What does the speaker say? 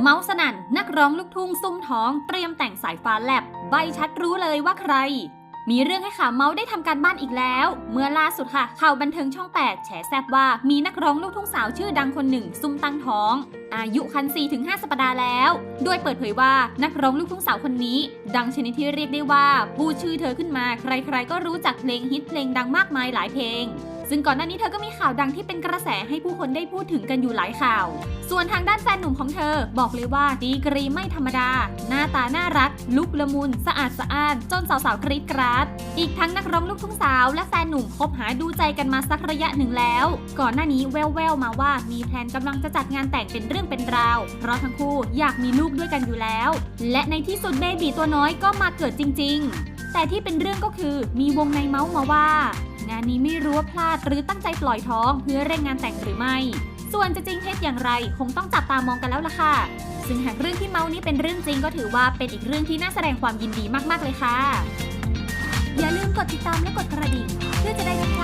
เมาส์สนั่นนักร้องลูกทุ่งซุ่มท้องเตรียมแต่งสายฟ้าแลบ ใบชัดรู้เลยว่าใคร มีเรื่องให้ข่าวเมาส์ได้ทำการบ้านอีกแล้ว เมื่อล่าสุดค่ะข่าวบันเทิงช่อง 8 แฉแซบว่ามีนักร้องลูกทุ่งสาวชื่อดังคนหนึ่ง ซุ่มตั้งท้อง อายุคัน 4-5 สัปดาห์แล้ว โดยเปิดเผยว่านักร้องลูกทุ่งสาวคนนี้ ดังชนิดที่เรียกได้ว่าพูดชื่อเธอขึ้นมา ใครๆ ก็รู้จักเพลงฮิตเพลงดังมากมายหลายเพลง ซึ่งก่อนหน้านี้เธอก็มีข่าวดังที่เป็นกระแสให้ผู้คนได้พูดถึงกันอยู่หลายข่าว ส่วนทางด้านแฟนหนุ่มของเธอบอกเลยว่าดีกรีไม่ธรรมดา หน้าตาน่ารัก ลุกละมุน สะอาดสะอ้านจนสาวๆกรี๊ดกราด อีกทั้งนักร้องลูกทุ่งสาว และแฟนหนุ่มคบหาดูใจกันมาสักระยะหนึ่งแล้ว ก่อนหน้านี้แววๆมาว่ามีแพลนกำลังจะจัดงานแต่งเป็นเรื่องเป็นราว เพราะทั้งคู่อยากมีลูกด้วยกันอยู่แล้ว และในที่สุดเบบีตัวน้อยก็มาเกิดจริง ๆ แต่ที่เป็นเรื่องก็คือมีวงในเมาส์มาว่า งานนี้ รู้ว่าพลาดหรือตั้งใจปล่อยท้องเพื่อเร่งงานแต่งหรือไม่ ส่วนจะจริงเท็จอย่างไร คงต้องจับตามองกันแล้วล่ะค่ะ ซึ่งหากเรื่องที่เมาส์นี้เป็นเรื่องจริงก็ถือว่าเป็นอีกเรื่องที่น่าแสดงความยินดีมากๆเลยค่ะ อย่าลืมกดติดตามและกดกระดิ่งเพื่อจะได้ไม่พลาด